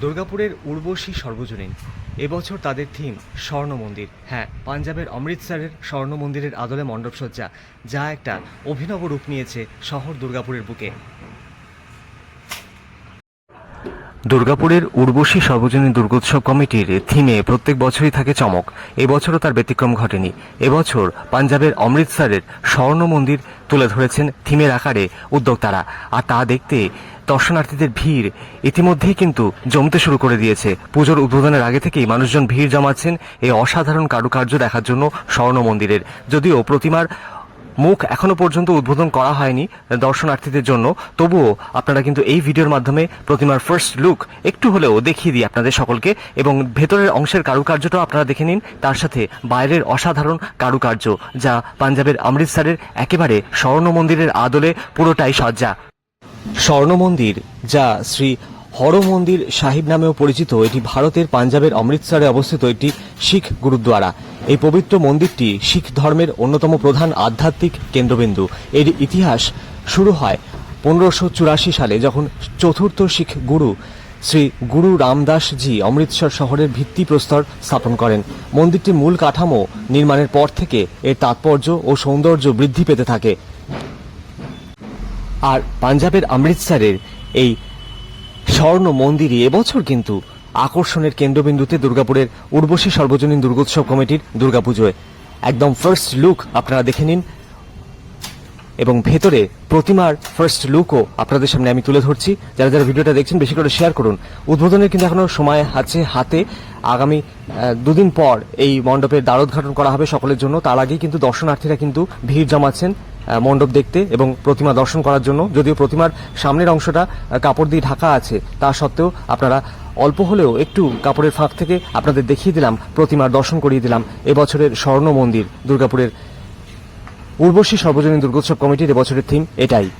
দুর্গাপুরের উর্বশী সর্বজনীন। এবছর তাদের থিম স্বর্ণ মন্দির। হ্যাঁ পাঞ্জাবের অমৃতসরের স্বর্ণ মন্দিরের আদলে মণ্ডপসজ্জা, যা একটা অভিনব রূপ নিয়েছে শহর দুর্গাপুরের বুকে। দুর্গাপুরের উর্বশী সর্বজনীন দুর্গোৎসব কমিটির থিমে প্রত্যেক বছরই থাকে চমক। এবছরও তার ব্যতিক্রম ঘটেনি। এবছর পাঞ্জাবের অমৃতসরের স্বর্ণ মন্দির তুলে ধরেছেন থিমের আকারে উদ্যোক্তারা। আর তা দেখতে দর্শনার্থীদের ভিড় ইতিমধ্যেই কিন্তু জমতে শুরু করে দিয়েছে। পুজোর উদ্বোধনের আগে থেকেই মানুষজন ভিড় জমাচ্ছেন এই অসাধারণ কারুকার্য দেখার জন্য স্বর্ণ মন্দিরের। যদিও প্রতিমার মুখ এখনও পর্যন্ত উদ্বোধন করা হয়নি দর্শনার্থীদের জন্য। তবুও আপনারা কিন্তু এই ভিডিওর মাধ্যমে প্রতিমার ফার্স্ট লুক একটু হলেও দেখিয়ে দিই আপনাদের সকলকে এবং ভেতরের অংশের কারুকার্যটাও আপনারা দেখে নিন। তার সাথে বাইরের অসাধারণ কারুকার্য যা পাঞ্জাবের অমৃতসরের একেবারে স্বর্ণ মন্দিরের আদলে পুরোটাই সজ্জা। স্বর্ণ মন্দির, যা শ্রী হর মন্দির সাহিব নামেও পরিচিত, এটি ভারতের পাঞ্জাবের অমৃতসরে অবস্থিত একটি শিখ গুরুদ্বারা। এই পবিত্র মন্দিরটি শিখ ধর্মের অন্যতম প্রধান আধ্যাত্মিক কেন্দ্রবিন্দু। এর ইতিহাস শুরু হয় পনেরোশো চুরাশি সালে যখন চতুর্থ শিখ গুরু শ্রী গুরু রামদাসজি অমৃতসর শহরের ভিত্তিপ্রস্তর স্থাপন করেন। মন্দিরটির মূল কাঠামো নির্মাণের পর থেকে এর তাৎপর্য ও সৌন্দর্য বৃদ্ধি পেতে থাকে। আর পাঞ্জাবের অমৃতসরের এই স্বর্ণ মন্দিরই এবছর কিন্তু আকর্ষণের কেন্দ্রবিন্দুতে দুর্গাপুরের উর্বশী সর্বজনীন দুর্গোৎসব কমিটির দুর্গাপুজোয়। একদম ফার্স্ট লুক আপনারা দেখে নিন। এবং ভেতরে প্রতিমার ফার্স্ট লুকও আপনাদের সামনে আমি তুলে ধরছি। যারা যারা ভিডিওটা দেখছেন, বেশি করে শেয়ার করুন। উদ্বোধনের কিন্তু এখনও সময় আছে হাতে। আগামী দুদিন পর এই মণ্ডপের দ্বারোদ্ঘাটন করা হবে সকলের জন্য। তার আগেই কিন্তু দর্শনার্থীরা কিন্তু ভিড় জমাচ্ছেন মণ্ডপ দেখতে এবং প্রতিমা দর্শন করার জন্য। যদিও প্রতিমার সামনের অংশটা কাপড় দিয়ে ঢাকা আছে, তা সত্ত্বেও আপনারা অল্প হলেও একটু কাপড়ের ফাঁক থেকে আপনাদের দেখিয়ে দিলাম, প্রতিমার দর্শন করিয়ে দিলাম, এবছরের স্বর্ণ মন্দির, দুর্গাপুরের উর্বশী সর্বজনীন দুর্গোৎসব কমিটির এবছরের থিম এটাই।